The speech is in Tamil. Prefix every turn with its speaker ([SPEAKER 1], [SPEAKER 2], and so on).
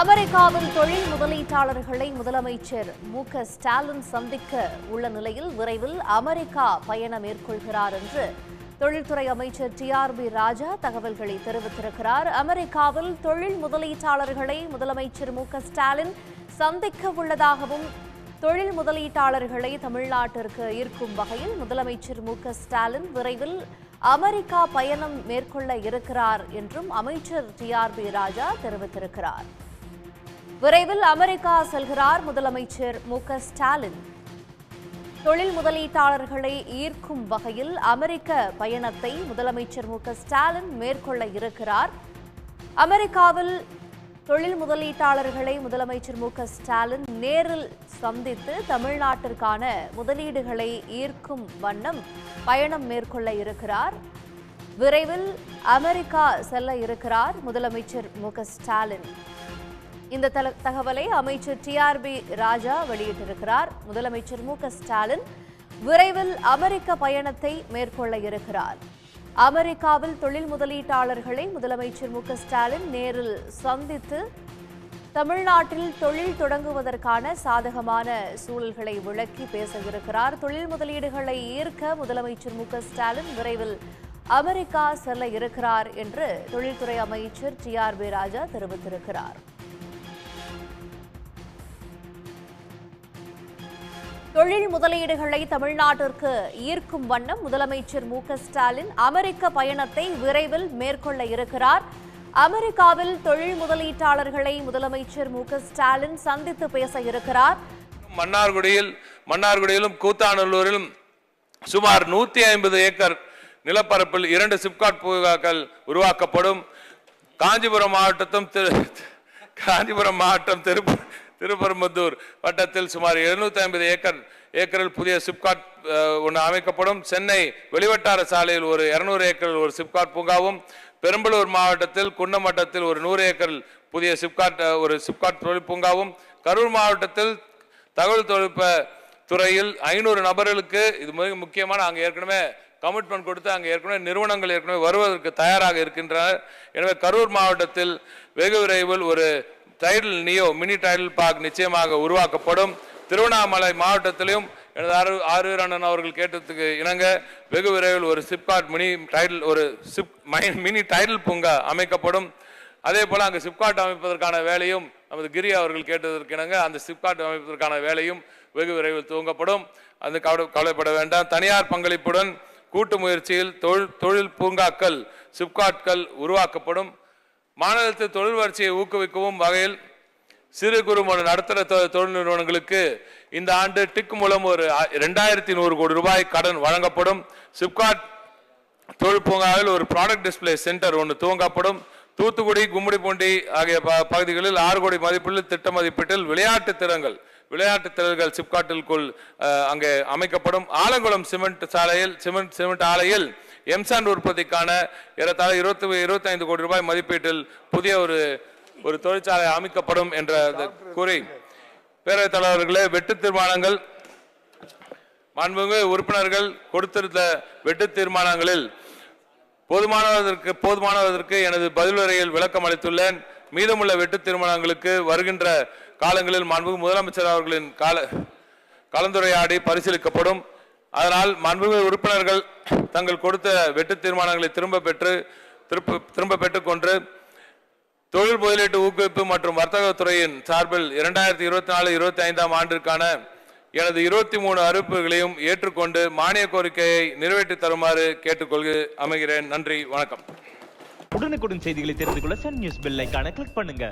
[SPEAKER 1] அமெரிக்காவில் தொழில் முதலீட்டாளர்களை முதலமைச்சர் மு க ஸ்டாலின் சந்திக்க உள்ள நிலையில் விரைவில் அமெரிக்கா பயணம் மேற்கொள்கிறார் என்று தொழில்துறை அமைச்சர் டி ஆர் பி ராஜா தகவல்களை தெரிவித்திருக்கிறார். அமெரிக்காவில் தொழில் முதலீட்டாளர்களை முதலமைச்சர் மு க ஸ்டாலின் சந்திக்க உள்ளதாகவும் தொழில் முதலீட்டாளர்களை தமிழ்நாட்டிற்கு ஈர்க்கும் வகையில் முதலமைச்சர் மு க ஸ்டாலின் விரைவில் அமெரிக்கா பயணம் மேற்கொள்ள இருக்கிறார் என்றும் அமைச்சர் டி ஆர் பி ராஜா தெரிவித்திருக்கிறார். விரைவில் அமெரிக்கா செல்கிறார் முதலமைச்சர் மு ஸ்டாலின். தொழில் முதலீட்டாளர்களை ஈர்க்கும் வகையில் அமெரிக்க பயணத்தை முதலமைச்சர் மு ஸ்டாலின் மேற்கொள்ள இருக்கிறார். அமெரிக்காவில் தொழில் முதலீட்டாளர்களை முதலமைச்சர் மு ஸ்டாலின் நேரில் சந்தித்து தமிழ்நாட்டிற்கான முதலீடுகளை ஈர்க்கும் வண்ணம் பயணம் மேற்கொள்ள இருக்கிறார். விரைவில் அமெரிக்கா செல்ல இருக்கிறார் முதலமைச்சர் மு ஸ்டாலின். இந்த தகவலை அமைச்சர் டிஆர்பி ராஜா வெளியிட்டிருக்கிறார். முதலமைச்சர் மு க ஸ்டாலின் விரைவில் அமெரிக்க பயணத்தை மேற்கொள்ள இருக்கிறார். அமெரிக்காவில் தொழில் முதலீட்டாளர்களை முதலமைச்சர் மு க ஸ்டாலின் நேரில் சந்தித்து தமிழ்நாட்டில் தொழில் தொடங்குவதற்கான சாதகமான சூழல்களை விளக்கி பேச இருக்கிறார் தொழில் முதலீடுகளை ஈர்க்க முதலமைச்சர் மு க ஸ்டாலின் விரைவில் அமெரிக்கா செல்ல இருக்கிறார் என்று தொழில்துறை அமைச்சர் டி ஆர் பி ராஜா தெரிவித்திருக்கிறார். தொழில் முதலீடுகளை தமிழ்நாட்டிற்கு ஈர்க்கும் வண்ணம் முதலமைச்சர் மு ஸ்டாலின் அமெரிக்க பயணத்தை விரைவில் மேற்கொள்ள இருக்கிறார். அமெரிக்காவில் தொழில் முதலீட்டாளர்களை முதலமைச்சர் மு ஸ்டாலின் சந்தித்து பேச இருக்கிறார்.
[SPEAKER 2] மன்னார்குடியில் மன்னார்குடியிலும் கூத்தாநல்லூரிலும் சுமார் நூத்தி ஐம்பது ஏக்கர் நிலப்பரப்பில் இரண்டு சிப்காட் பூங்காக்கள் உருவாக்கப்படும். காஞ்சிபுரம் மாவட்டத்தும் திரு காஞ்சிபுரம் மாவட்டம் திருப்பூர் திருப்பரம்பத்தூர் வட்டத்தில் சுமார் 750 ஐம்பது ஏக்கர் ஏக்கரில் புதிய சிப்காட் ஒன்று அமைக்கப்படும். சென்னை வெளிவட்டார சாலையில் ஒரு 200 ஏக்கரில் ஒரு சிப்காட் பூங்காவும் பெரம்பலூர் மாவட்டத்தில் குன்னம் வட்டத்தில் ஒரு நூறு ஏக்கரில் புதிய சிப்காட் ஒரு சிப்காட் தொழில் பூங்காவும் கரூர் மாவட்டத்தில் தகவல் தொழில்நுட்ப துறையில் ஐநூறு நபர்களுக்கு இது மிக முக்கியமான அங்கே ஏற்கனவே கமிட்மெண்ட் கொடுத்து அங்கே ஏற்கனவே நிறுவனங்கள் ஏற்கனவே வருவதற்கு தயாராக இருக்கின்றனர் எனவே கரூர் மாவட்டத்தில் வெகு விரைவில் ஒரு Tidel neo mini Tidel park நிச்சயமாக உருவாக்கப்படும். திருவண்ணாமலை மாவட்டத்திலும் எனது ஆறு ஆறு அண்ணன் அவர்கள் கேட்டதுக்கு இணங்க வெகு விரைவில் ஒரு சிப்காட் மினி டைடல் ஒரு சிப் மை- மினி டைடல் பூங்கா அமைக்கப்படும். அதே போல் அங்கே சிப்காட் அமைப்பதற்கான வேலையும் நமது கிரி அவர்கள் கேட்டதற்கு இணங்க அந்த சிப்காட் அமைப்பதற்கான வேலையும் வெகு விரைவில் துவங்கப்படும். அது கவலை கவலைப்பட வேண்டாம். தனியார் பங்களிப்புடன் கூட்டு முயற்சியில் தொழில் தொழில் பூங்காக்கள் சிப்காட்கள் உருவாக்கப்படும். மாநிலத்தில் தொழில் வளர்ச்சியை ஊக்குவிக்கவும் வகையில் சிறு குறு மற்றும் நடுத்தர தொ- தொழில் நிறுவனங்களுக்கு இந்த ஆண்டு டிக் மூலம் ஒரு ரெண்டாயிரத்தி நூறு கோடி ரூபாய் கடன் வழங்கப்படும். சிப்காட் தொழில் பூங்காவில் ஒரு ப்ராடக்ட் டிஸ்ப்ளே சென்டர் ஒன்று துவங்கப்படும். தூத்துக்குடி கும்மிடிப்பூண்டி ஆகிய ப- பகுதிகளில் ஆறு கோடி மதிப்பில் திட்ட மதிப்பீட்டில் விளையாட்டு திறன்கள் விளையாட்டு திறன்கள் சிப்காட்டிற்குள் அங்கே அமைக்கப்படும். ஆலங்குளம் சிமெண்ட் சாலையில் சிமெண்ட் சிமெண்ட் ஆலையில் எம்சாண்ட் உற்பத்திக்கான ஏறத்தாழ இருபத்தி இருபத்தைந்து கோடி ரூபாய் மதிப்பீட்டில் புதிய ஒரு ஒரு தொழிற்சாலை அமைக்கப்படும் என்ற கூறி. பேரவைத் தலைவர்களே வெட்டு தீர்மானங்கள் மாண்புமிகு உறுப்பினர்கள் கொடுத்திருந்த வெட்டு தீர்மானங்களில் போதுமானதற்கு போதுமானதற்கு எனது பதிலுரையில் விளக்கம் அளித்துள்ளேன். மீதமுள்ள வெட்டு தீர்மானங்களுக்கு வருகின்ற காலங்களில் மாண்புமிகு முதலமைச்சர் அவர்களின் கால கலந்துரையாடி பரிசீலிக்கப்படும். அதனால் மாண்புமிகு உறுப்பினர்கள் தங்கள் கொடுத்த வெட்டு தீர்மானங்களை திரும்ப பெற்று திருப்ப திரும்ப பெற்றுக்கொண்டு தொழில் முதலீட்டு ஊக்குவிப்பு மற்றும் வர்த்தகத்துறையின் சார்பில் இரண்டாயிரத்தி இருபத்தி நாலு இருபத்தி ஐந்தாம் ஆண்டிற்கான எனது இருபத்தி மூணு அறிவிப்புகளையும் ஏற்றுக்கொண்டு மானிய கோரிக்கையை நிறைவேற்றி தருமாறு கேட்டுக்கொள்க அமைகிறேன். நன்றி வணக்கம்.
[SPEAKER 3] உடனுக்குடன் செய்திகளை தெரிந்து கொள்ள சன் நியூஸ் பெல் கிளிக் பண்ணுங்க.